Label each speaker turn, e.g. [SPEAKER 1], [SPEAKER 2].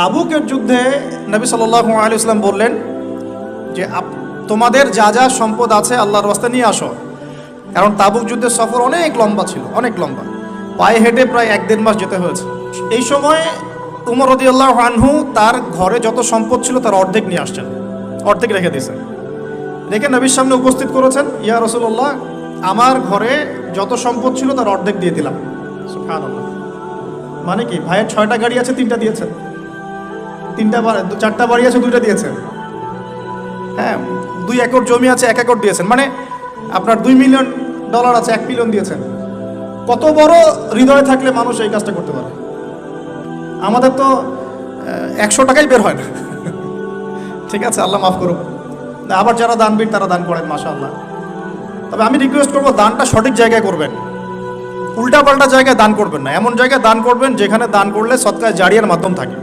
[SPEAKER 1] তাবুকের যুদ্ধে নবী সাল্লাল্লাহু আলাইহি ইসলাম বললেন যে তোমাদের যা যা সম্পদ আছে আল্লাহর রাস্তা নিয়ে আসো। কারণ তাবুক যুদ্ধের সফর অনেক লম্বা ছিল, অনেক লম্বা। পায়ে হেঁটে প্রায় এক দেড় মাস যেতে হয়েছে। এই সময় উমর রদিয়াল্লাহ আনহু তার ঘরে যত সম্পদ ছিল তার অর্ধেক নিয়ে আসছেন, অর্ধেক রেখে দিয়েছেন। রেখে নবীর সামনে উপস্থিত করেছেন, ইয়া রসুল্লাহ আমার ঘরে যত সম্পদ ছিল তার অর্ধেক দিয়ে দিলাম। মানে কি, ভাইয়ের ছয়টা গাড়ি আছে, তিনটা দিয়েছেন? তিনটা চারটা বাড়ি আছে, দুইটা দিয়েছেন হ্যাঁ দুই একর জমি আছে, এক একর দিয়েছেন। মানে আপনার দুই মিলিয়ন ডলার আছে, এক মিলিয়ন দিয়েছেন। কত বড় হৃদয় থাকলে মানুষ এই কাজটা করতে পারে? আমাদের তো একশো টাকাই বের হয় না। ঠিক আছে, আল্লাহ মাফ করুক। আবার যারা দানবীর, তারা দান করেন মাসা আল্লাহ তবে আমি রিকোয়েস্ট করব, দানটা সঠিক জায়গায় করবেন। উল্টাপাল্টা জায়গায় দান করবেন না। এমন জায়গায় দান করবেন যেখানে দান করলে সৎকায় জারিয়ার মাধ্যম থাকে।